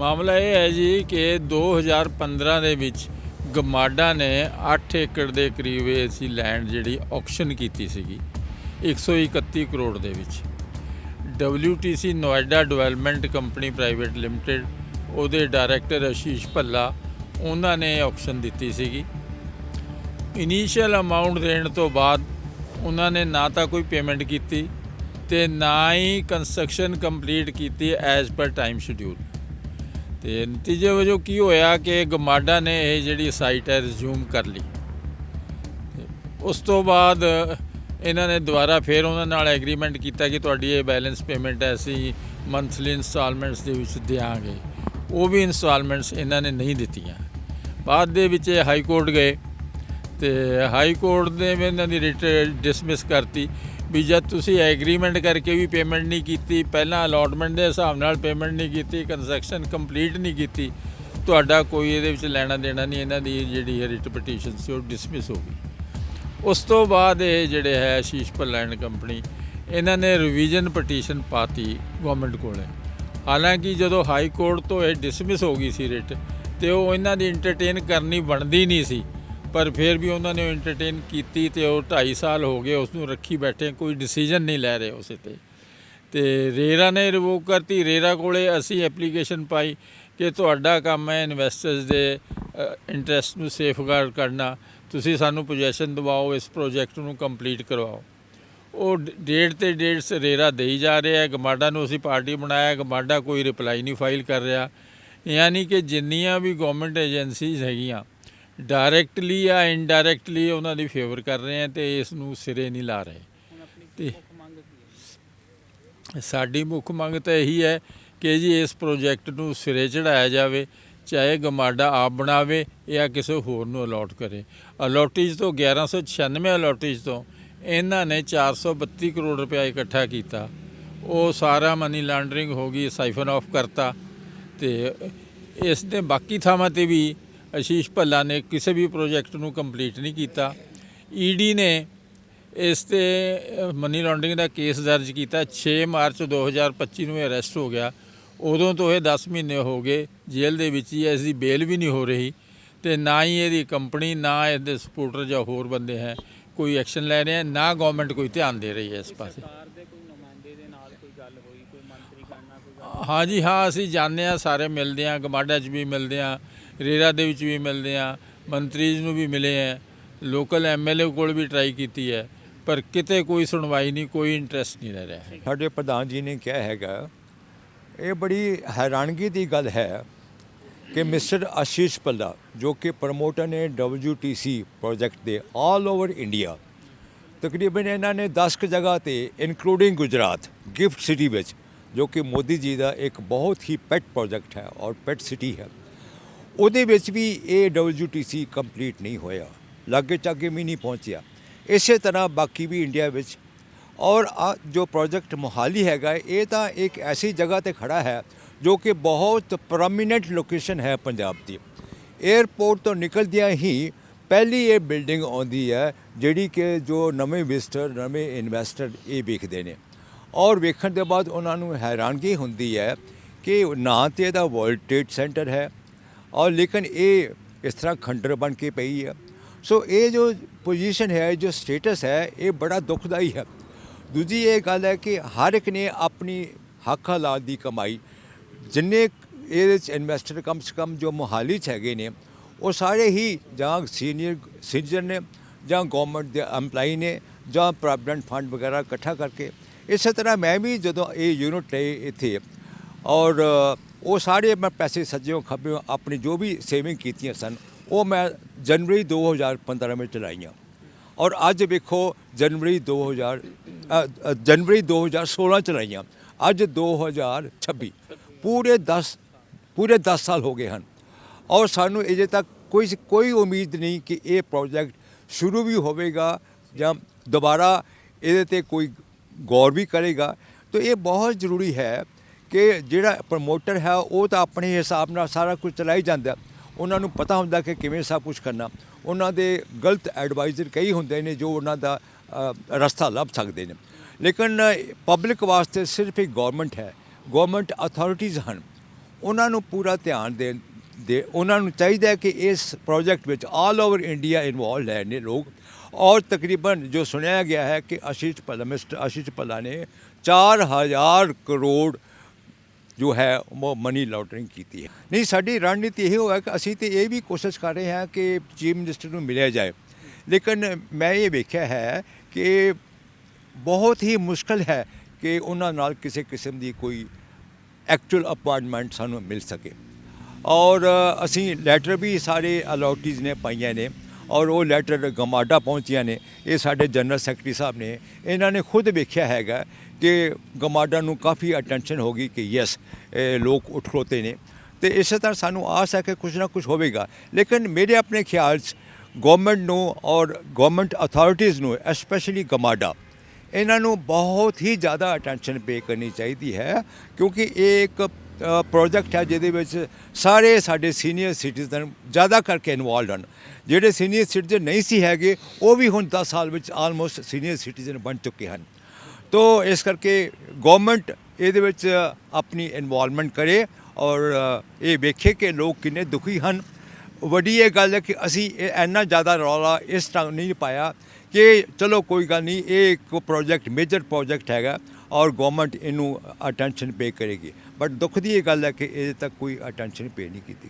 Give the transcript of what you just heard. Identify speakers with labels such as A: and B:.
A: ਮਾਮਲਾ ਇਹ ਹੈ ਜੀ ਕਿ 2015 ਦੇ ਵਿੱਚ ਗਮਾਡਾ ਨੇ 8 ਏਕੜ ਦੇ ਕਰੀਬ ਅਸੀਂ ਲੈਂਡ ਜਿਹੜੀ ਆਕਸ਼ਨ ਕੀਤੀ ਸੀਗੀ 131 ਕਰੋੜ ਦੇ ਵਿੱਚ। WTC Noida development company private limited, ਉਹਦੇ ਡਾਇਰੈਕਟਰ ਆਸ਼ੀਸ਼ ਭੱਲਾ, ਉਹਨਾਂ ਨੇ ਆਕਸ਼ਨ ਦਿੱਤੀ ਸੀਗੀ। ਇਨੀਸ਼ੀਅਲ ਅਮਾਉਂਟ ਦੇਣ ਤੋਂ ਬਾਅਦ ਉਹਨਾਂ ਨੇ ਨਾ ਤਾਂ ਕੋਈ ਪੇਮੈਂਟ ਕੀਤੀ ਤੇ ਨਾ ਹੀ ਕੰਸਟਰਕਸ਼ਨ ਕੰਪਲੀਟ ਕੀਤੀ ਐਜ਼ ਪਰ ਟਾਈਮ ਸ਼ਡਿਊਲ ਤੇ ਨਤੀਜੇ ਵਜੋਂ ਕੀ ਹੋਇਆ ਕਿ ਗਮਾਡਾ ਨੇ ਇਹ ਜਿਹੜੀ ਸਾਈਟ ਹੈ ਰਿਜ਼ਿਊਮ ਕਰ ਲਈ। ਉਸ ਤੋਂ ਬਾਅਦ ਇਹਨਾਂ ਨੇ ਦੁਬਾਰਾ ਫੇਰ ਉਹਨਾਂ ਨਾਲ ਐਗਰੀਮੈਂਟ ਕੀਤਾ ਕਿ ਤੁਹਾਡੀ ਇਹ ਬੈਲੈਂਸ ਪੇਮੈਂਟ ਹੈ, ਅਸੀਂ ਮੰਥਲੀ ਇਨਸਟਾਲਮੈਂਟਸ ਦੇ ਵਿੱਚ ਦਿਆਂਗੇ। ਉਹ ਵੀ ਇਨਸਟਾਲਮੈਂਟਸ ਇਹਨਾਂ ਨੇ ਨਹੀਂ ਦਿੱਤੀਆਂ। ਬਾਅਦ ਦੇ ਵਿੱਚ ਇਹ ਹਾਈ ਕੋਰਟ ਗਏ। ਤੇ ਹਾਈ ਕੋਰਟ ਨੇ ਵੀ ਇਹਨਾਂ ਦੀ ਰਿਟ ਡਿਸਮਿਸ ਕਰਤੀ। ਵੀ ਜਦ ਤੁਸੀਂ ਐਗਰੀਮੈਂਟ ਕਰਕੇ ਵੀ ਪੇਮੈਂਟ ਨਹੀਂ ਕੀਤੀ, ਪਹਿਲਾਂ ਅਲਾਟਮੈਂਟ ਦੇ ਹਿਸਾਬ ਨਾਲ ਪੇਮੈਂਟ ਨਹੀਂ ਕੀਤੀ ਕੰਸਟਰਕਸ਼ਨ ਕੰਪਲੀਟ ਨਹੀਂ ਕੀਤੀ, ਤੁਹਾਡਾ ਕੋਈ ਇਹਦੇ ਵਿੱਚ ਲੈਣਾ ਦੇਣਾ ਨਹੀਂ, ਇਹਨਾਂ ਦੀ ਜਿਹੜੀ ਰਿਟ ਪਟੀਸ਼ਨ ਸੀ, ਉਹ ਡਿਸਮਿਸ ਹੋ ਗਈ। ਉਸ ਤੋਂ ਬਾਅਦ ਇਹ ਜਿਹੜੇ ਹੈ ਸ਼ੀਸ਼ ਪੱਲੈਂਡ ਕੰਪਨੀ, ਇਹਨਾਂ ਨੇ ਰਿਵੀਜ਼ਨ ਪਟੀਸ਼ਨ ਪਾਤੀ ਗਵਰਨਮੈਂਟ ਕੋਲੇ। ਹਾਲਾਂਕਿ ਜਦੋਂ ਹਾਈ ਕੋਰਟ ਤੋਂ ਇਹ ਡਿਸਮਿਸ ਹੋ ਗਈ ਸੀ ਰਿਟ ਤੇ ਉਹ ਇਹਨਾਂ ਦੀ ਇੰਟਰਟੇਨ ਕਰਨੀ ਬਣਦੀ ਨਹੀਂ ਸੀ ਪਰ ਫਿਰ ਵੀ ਉਹਨਾਂ ਨੇ ਇੰਟਰਟੇਨ ਕੀਤੀ ਤੇ ਉਹ 2.5 ਸਾਲ ਹੋ ਗਏ ਉਸ ਨੂੰ ਰੱਖੀ ਬੈਠੇ, ਕੋਈ ਡਿਸੀਜਨ ਨਹੀਂ ਲੈ ਰਹੇ ਉਸੇ ਤੇ। ਤੇ ਰੇਰਾ ਨੇ ਰਿਵੋਕ ਕਰਤੀ, ਰੇਰਾ ਕੋਲੇ ਅਸੀਂ ਐਪਲੀਕੇਸ਼ਨ ਪਾਈ ਕਿ ਤੁਹਾਡਾ ਕੰਮ ਹੈ ਇਨਵੈਸਟਰਸ ਦੇ ਇੰਟਰਸਟ ਨੂੰ ਸੇਫਗਾਰਡ ਕਰਨਾ। ਤੁਸੀਂ ਸਾਨੂੰ ਪੋਜੀਸ਼ਨ ਦਿਵਾਓ, ਇਸ ਪ੍ਰੋਜੈਕਟ ਨੂੰ ਕੰਪਲੀਟ ਕਰਵਾਓ। ਉਹ ਡੇਢ ਡੇਟ ਤੇ ਡੇਟਸ ਰੇਰਾ ਦੇਈ ਜਾ ਰਿਹਾ ਹੈ। ਗਮਾਡਾ ਨੂੰ ਅਸੀਂ ਪਾਰਟੀ ਬਣਾਇਆ, ਗਮਾਡਾ ਕੋਈ ਰਿਪਲਾਈ ਨਹੀਂ ਫਾਈਲ ਕਰ ਰਿਹਾ। ਯਾਨੀ ਕਿ ਜਿੰਨੀਆਂ ਵੀ ਗਵਰਨਮੈਂਟ ਏਜੰਸੀਜ਼ ਹੈਗੀਆਂ ਡਾਇਰੈਕਟਲੀ ਜਾਂ ਇਨਡਾਇਰੈਕਟਲੀ ਉਹਨਾਂ ਦੀ ਫੇਵਰ ਕਰ ਰਹੇ ਆ ਤੇ ਇਸ ਨੂੰ ਸਿਰੇ ਨਹੀਂ ਲਾ ਰਹੇ। ਤੇ ਸਾਡੀ ਮੁੱਖ ਮੰਗ ਤਾਂ ਇਹੀ ਹੈ ਕਿ ਜੀ ਇਸ ਪ੍ਰੋਜੈਕਟ ਨੂੰ ਸਿਰੇ ਚੜਾਇਆ ਜਾਵੇ ਚਾਹੇ ਗਮਾਡਾ ਆਪ ਬਣਾਵੇ ਜਾਂ ਕਿਸੇ ਹੋਰ ਨੂੰ ਅਲਾਟ ਕਰੇ। ਅਲਾਟੀਜ਼ ਤੋਂ 1196 ਅਲਾਟੀਜ਼ ਤੋਂ ਇਹਨਾਂ ਨੇ 432 ਕਰੋੜ ਰੁਪਏ ਇਕੱਠਾ ਕੀਤਾ। ਉਹ ਸਾਰਾ ਮਨੀ ਲਾਂਡਰਿੰਗ ਹੋ ਗਈ ਸਾਈਫਨ ਆਫ ਕਰਤਾ ਤੇ ਇਸ ਨੇ ਬਾਕੀ ਥਾਵਾਂ ਤੇ ਵੀ ਅਸ਼ੀਸ਼ ਭੱਲਾ ਨੇ ਕਿਸੇ ਵੀ ਪ੍ਰੋਜੈਕਟ ਨੂੰ ਕੰਪਲੀਟ ਨਹੀਂ ਕੀਤਾ। ਈਡੀ ਨੇ ਇਸ ਤੇ ਮਨੀ ਲਾਂਡਰਿੰਗ ਦਾ ਕੇਸ ਦਰਜ ਕੀਤਾ। 6 ਮਾਰਚ 2025 ਨੂੰ ਇਹ ਅਰੈਸਟ ਹੋ ਗਿਆ। ਉਦੋਂ ਤੋਂ ਇਹ 10 ਮਹੀਨੇ ਹੋ ਗਏ। ਜੇਲ੍ਹ ਦੇ ਵਿੱਚ ਹੀ ਇਸ ਦੀ ਬੇਲ ਵੀ ਨਹੀਂ ਹੋ ਰਹੀ ਤੇ ਨਾ ਹੀ ਇਹਦੀ ਕੰਪਨੀ ਨਾ ਇਹਦੇ ਸਪੋਰਟਰ ਜਾਂ ਹੋਰ ਬੰਦੇ ਹੈ ਕੋਈ ਐਕਸ਼ਨ ਲੈ ਰਹੇ ਹੈ, ਨਾ ਗਵਰਨਮੈਂਟ ਕੋਈ ਧਿਆਨ ਦੇ ਰਹੀ ਹੈ ਇਸ ਪਾਸੇ
B: ਸਰਕਾਰ ਦੇ ਕੋਈ ਨੁਮਾਇੰਦੇ ਦੇ ਨਾਲ ਕੋਈ ਗੱਲ ਹੋਈ ਕੋਈ ਮੰਤਰੀ ਹਾਂਜੀ,
A: ਹਾਂ, ਅਸੀਂ ਜਾਣਦੇ ਹਾਂ, ਸਾਰੇ ਮਿਲਦੇ ਹਾਂ, ਗਮਾਡਾ 'ਚ ਵੀ ਮਿਲਦੇ ਹਾਂ, ਰੇਰਾ ਦੇ ਵਿੱਚ ਵੀ ਮਿਲਦੇ ਹਾਂ, ਮੰਤਰੀ ਨੂੰ ਵੀ ਮਿਲੇ ਹੈ, ਲੋਕਲ ਐਮਐਲਏ ਕੋਲ ਵੀ ਟਰਾਈ ਕੀਤੀ ਹੈ, ਪਰ ਕਿਤੇ ਕੋਈ ਸੁਣਵਾਈ ਨਹੀਂ, ਕੋਈ ਇੰਟਰਸਟ ਨਹੀਂ ਲੈ ਰਿਹਾ।
C: ਸਾਡੇ ਪ੍ਰਧਾਨ ਜੀ ਨੇ ਕਿਹਾ ਹੈਗਾ, ਇਹ ਬੜੀ ਹੈਰਾਨਗੀ ਦੀ ਗੱਲ ਹੈ ਕਿ ਮਿਸਟਰ ਆਸ਼ੀਸ਼ ਪੱਲਾ ਜੋ ਕਿ ਪ੍ਰਮੋਟਰ ਨੇ WTC ਪ੍ਰੋਜੈਕਟ ਦੇ ਆਲ ਓਵਰ ਇੰਡੀਆ ਤਕਰੀਬਨ ਇਹਨਾਂ ਨੇ 10 ਕੁ ਜਗ੍ਹਾ ਤੇ ਇਨਕਲੂਡਿੰਗ ਗੁਜਰਾਤ ਗਿਫਟ ਸਿਟੀ ਵਿੱਚ ਜੋ ਕਿ ਮੋਦੀ ਜੀ ਦਾ ਇੱਕ ਬਹੁਤ ਹੀ ਪੈਟ ਪ੍ਰੋਜੈਕਟ ਹੈ ਔਰ ਪੈਟ ਸਿਟੀ ਹੈ। ਉਹਦੇ ਵਿੱਚ ਵੀ ਇਹ WTC ਕੰਪਲੀਟ ਨਹੀਂ ਹੋਇਆ। ਲਾਗੇ ਚਾਗੇ ਵੀ ਨਹੀਂ ਪਹੁੰਚਿਆ। ਇਸੇ ਤਰ੍ਹਾਂ ਬਾਕੀ ਵੀ ਇੰਡੀਆ ਵਿੱਚ। ਔਰ ਜੋ ਪ੍ਰੋਜੈਕਟ ਮੋਹਾਲੀ ਹੈਗਾ, ਇਹ ਤਾਂ ਇੱਕ ਐਸੀ ਜਗ੍ਹਾ ਤੇ ਖੜਾ ਹੈ ਜੋ ਕਿ ਬਹੁਤ ਪ੍ਰੋਮੀਨੈਂਟ ਲੋਕੇਸ਼ਨ ਹੈ ਪੰਜਾਬ ਦੀ। 에ਅਰਪੋਰਟ ਤੋਂ ਨਿਕਲਦਿਆਂ ਹੀ ਪਹਿਲੀ ਇਹ ਬਿਲਡਿੰਗ ਆਉਂਦੀ ਹੈ, ਜਿਹੜੀ ਕਿ ਜੋ ਨਵੇਂ ਵਿਜ਼ਟਰ ਨਵੇਂ ਇਨਵੈਸਟਰ ਇਹ ਵੇਖਦੇ ਨੇ। ਔਰ ਵੇਖਣ ਦੇ ਬਾਅਦ ਉਹਨਾਂ ਨੂੰ ਹੈਰਾਨਗੀ ਹੁੰਦੀ ਹੈ ਕਿ ਨਾ ਤੇ ਇਹਦਾ ਵਰਲਡ ਟ੍ਰੇਡ ਸੈਂਟਰ ਹੈ ਔਰ ਲੇਕਿਨ ਇਹ ਇਸ ਤਰ੍ਹਾਂ ਖੰਡਰ ਬਣ ਕੇ ਪਈ ਹੈ। ਸੋ ਇਹ ਜੋ ਪੋਜੀਸ਼ਨ ਹੈ ਜੋ ਸਟੇਟਸ ਹੈ, ਇਹ ਬੜਾ ਦੁਖਦਾਈ ਹੈ। ਦੂਜੀ ਇਹ ਗੱਲ ਹੈ ਕਿ ਹਰ ਇੱਕ ਨੇ ਆਪਣੀ ਹੱਕ ਹਾਲਾਤ ਦੀ ਕਮਾਈ, ਜਿੰਨੇ ਇਹਦੇ 'ਚ ਇਨਵੈਸਟਰ ਕਮ ਸੇ ਕਮ ਜੋ ਮੋਹਾਲੀ 'ਚ ਹੈਗੇ ਨੇ, ਉਹ ਸਾਰੇ ਹੀ ਜਾਂ ਸੀਨੀਅਰ ਸਿਟੀਜ਼ਨ ਨੇ ਜਾਂ ਗਵਰਨਮੈਂਟ ਦੇ EMPLOYE ਨੇ ਜਾਂ ਪ੍ਰੋਵੀਡੈਂਟ ਫੰਡ ਵਗੈਰਾ ਇਕੱਠਾ ਕਰਕੇ ਇਸੇ ਤਰ੍ਹਾਂ ਮੈਂ ਵੀ ਜਦੋਂ ਇਹ ਯੂਨਿਟ ਲਏ ਇੱਥੇ ਔਰ ਉਹ ਸਾਰੇ ਮੈਂ ਪੈਸੇ ਸੱਜਿਓਂ ਖੱਬਿਓਂ ਆਪਣੀ ਜੋ ਵੀ ਸੇਵਿੰਗ ਕੀਤੀਆਂ ਸਨ ਉਹ ਮੈਂ ਜਨਵਰੀ 2015 ਵਿੱਚ ਚਲਾਈਆਂ ਔਰ ਅੱਜ ਵੇਖੋ ਜਨਵਰੀ 2000 ਅ, ਅ, ਜਨਵਰੀ 2016 ਚਲਾਈਆਂ ਅੱਜ 2026 ਪੂਰੇ 10 ਪੂਰੇ 10 ਸਾਲ ਹੋ ਗਏ ਹਨ। ਔਰ ਸਾਨੂੰ ਅਜੇ ਤੱਕ ਕੋਈ ਕੋਈ ਉਮੀਦ ਨਹੀਂ ਕਿ ਇਹ ਪ੍ਰੋਜੈਕਟ ਸ਼ੁਰੂ ਵੀ ਹੋਵੇਗਾ ਜਾਂ ਦੁਬਾਰਾ ਇਹਦੇ ਤੇ ਕੋਈ ਗੌਰ ਵੀ ਕਰੇਗਾ। ਤਾਂ ਇਹ ਬਹੁਤ ਜ਼ਰੂਰੀ ਹੈ ਕਿ ਜਿਹੜਾ ਪ੍ਰਮੋਟਰ ਹੈ, ਉਹ ਤਾਂ ਆਪਣੇ ਹਿਸਾਬ ਨਾਲ ਸਾਰਾ ਕੁਝ ਚਲਾਈ ਜਾਂਦਾ। ਉਹਨਾਂ ਨੂੰ ਪਤਾ ਹੁੰਦਾ ਕਿ ਕਿਵੇਂ ਸਭ ਕੁਝ ਕਰਨਾ। ਉਹਨਾਂ ਦੇ ਗਲਤ ਐਡਵਾਈਜ਼ਰ ਕਈ ਹੁੰਦੇ ਨੇ ਜੋ ਉਹਨਾਂ ਦਾ ਰਸਤਾ ਲੱਭ ਸਕਦੇ ਨੇ। ਲੇਕਿਨ ਪਬਲਿਕ ਵਾਸਤੇ ਸਿਰਫ ਇੱਕ ਗਵਰਨਮੈਂਟ ਹੈ। ਗਵਰਨਮੈਂਟ ਅਥਾਰਟੀਜ਼ ਹਨ। ਉਹਨਾਂ ਨੂੰ ਪੂਰਾ ਧਿਆਨ ਦੇਣ ਦੇ, ਉਹਨਾਂ ਨੂੰ ਚਾਹੀਦਾ ਕਿ ਇਸ ਪ੍ਰੋਜੈਕਟ ਵਿੱਚ ਆਲ ਓਵਰ ਇੰਡੀਆ ਇਨਵੋਲਡ ਹੈ ਨੇ ਲੋਕ ਔਰ ਤਕਰੀਬਨ ਜੋ ਸੁਣਿਆ ਗਿਆ ਹੈ ਕਿ ਆਸ਼ੀਸ਼ ਭੱਲਾ, ਮਿਸਟਰ ਆਸ਼ੀਸ਼ ਭੱਲਾ ਨੇ 4000 ਕਰੋੜ ਜੋ ਹੈ, ਉਹ ਮਨੀ ਲਾਂਡਰਿੰਗ ਕੀਤੀ ਹੈ। ਨਹੀਂ, ਸਾਡੀ ਰਣਨੀਤੀ ਇਹ ਹੋਇਆ ਕਿ ਅਸੀਂ ਤੇ ਇਹ ਵੀ ਕੋਸ਼ਿਸ਼ ਕਰ ਰਹੇ ਹਾਂ ਕਿ ਚੀਫ ਮਿਨਿਸਟਰ ਨੂੰ ਮਿਲਿਆ ਜਾਏ। ਲੇਕਿਨ ਮੈਂ ਇਹ ਵੇਖਿਆ ਹੈ ਕਿ ਬਹੁਤ ਹੀ ਮੁਸ਼ਕਲ ਹੈ ਕਿ ਉਹਨਾਂ ਨਾਲ ਕਿਸੇ ਕਿਸਮ ਦੀ ਕੋਈ ਐਕਚੁਅਲ ਅਪਾਇੰਟਮੈਂਟ ਸਾਨੂੰ ਮਿਲ ਸਕੇ। ਔਰ ਅਸੀਂ ਲੈਟਰ ਵੀ ਸਾਰੇ ਅਲੋਟੀਜ਼ ਨੇ ਪਾਈਆਂ ਨੇ। ਔਰ ਉਹ ਲੈਟਰ ਗਮਾਡਾ ਪਹੁੰਚੀਆਂ ਨੇ, ਇਹ ਸਾਡੇ ਜਨਰਲ ਸੈਕਟਰੀ ਸਾਹਿਬ ਨੇ, ਇਹਨਾਂ ਨੇ ਖੁਦ ਵੇਖਿਆ ਹੈਗਾ ਕਿ ਗਮਾਡਾ ਨੂੰ ਕਾਫੀ ਅਟੈਂਸ਼ਨ ਹੋ ਗਈ ਕਿ ਯੈਸ ਇਹ ਲੋਕ ਉੱਠ ਖਲੋਤੇ ਨੇ। ਤੇ ਇਸੇ ਤਰ੍ਹਾਂ ਸਾਨੂੰ ਆਸ ਹੈ ਕਿ ਕੁਝ ਨਾ ਕੁਝ ਹੋਵੇਗਾ। ਲੇਕਿਨ ਮੇਰੇ ਆਪਣੇ ਖਿਆਲ 'ਚ ਗਵਰਨਮੈਂਟ ਨੂੰ ਔਰ ਗਵਰਨਮੈਂਟ ਅਥਾਰਟੀਜ਼ ਨੂੰ ਐਸਪੈਸ਼ਲੀ ਗਮਾਡਾ, ਇਹਨਾਂ ਨੂੰ ਬਹੁਤ ਹੀ ਜ਼ਿਆਦਾ ਅਟੈਂਸ਼ਨ ਪੇ ਕਰਨੀ ਚਾਹੀਦੀ ਹੈ, ਕਿਉਂਕਿ ਇਹ ਇੱਕ ਪ੍ਰੋਜੈਕਟ ਹੈ ਜਿਹਦੇ ਵਿੱਚ ਸਾਰੇ ਸਾਡੇ ਸੀਨੀਅਰ ਸਿਟੀਜ਼ਨ ਜ਼ਿਆਦਾ ਕਰਕੇ ਇਨਵੋਲਡ ਹਨ। ਜਿਹੜੇ ਸੀਨੀਅਰ ਸਿਟੀਜ਼ਨ ਨਹੀਂ ਸੀ ਹੈਗੇ, ਉਹ ਵੀ ਹੁਣ 10 ਸਾਲ ਵਿੱਚ ਆਲਮੋਸਟ ਸੀਨੀਅਰ ਸਿਟੀਜ਼ਨ ਬਣ ਚੁੱਕੇ ਹਨ। ਤੋ ਇਸ ਕਰਕੇ ਗਵਰਨਮੈਂਟ ਇਹਦੇ ਵਿੱਚ ਆਪਣੀ ਇਨਵੋਲਵਮੈਂਟ ਕਰੇ ਔਰ ਇਹ ਵੇਖੇ ਕਿ ਲੋਕ ਕਿੰਨੇ ਦੁਖੀ ਹਨ। ਵੱਡੀ ਇਹ ਗੱਲ ਹੈ ਕਿ ਅਸੀਂ ਇਹ ਇੰਨਾ ਜ਼ਿਆਦਾ ਰੌਲਾ ਇਸ ਤਰ੍ਹਾਂ ਨਹੀਂ ਪਾਇਆ ਕਿ ਚਲੋ ਕੋਈ ਗੱਲ ਨਹੀਂ, ਇਹ ਇੱਕ ਪ੍ਰੋਜੈਕਟ ਮੇਜਰ ਪ੍ਰੋਜੈਕਟ ਹੈਗਾ ਔਰ ਗਵਰਨਮੈਂਟ ਇਹਨੂੰ ਅਟੈਂਸ਼ਨ ਪੇ ਕਰੇਗੀ। ਬਟ ਦੁੱਖ ਦੀ ਇਹ ਗੱਲ ਹੈ ਕਿ ਇਹਦੇ ਤੱਕ ਕੋਈ ਅਟੈਂਸ਼ਨ ਪੇ ਨਹੀਂ ਕੀਤੀ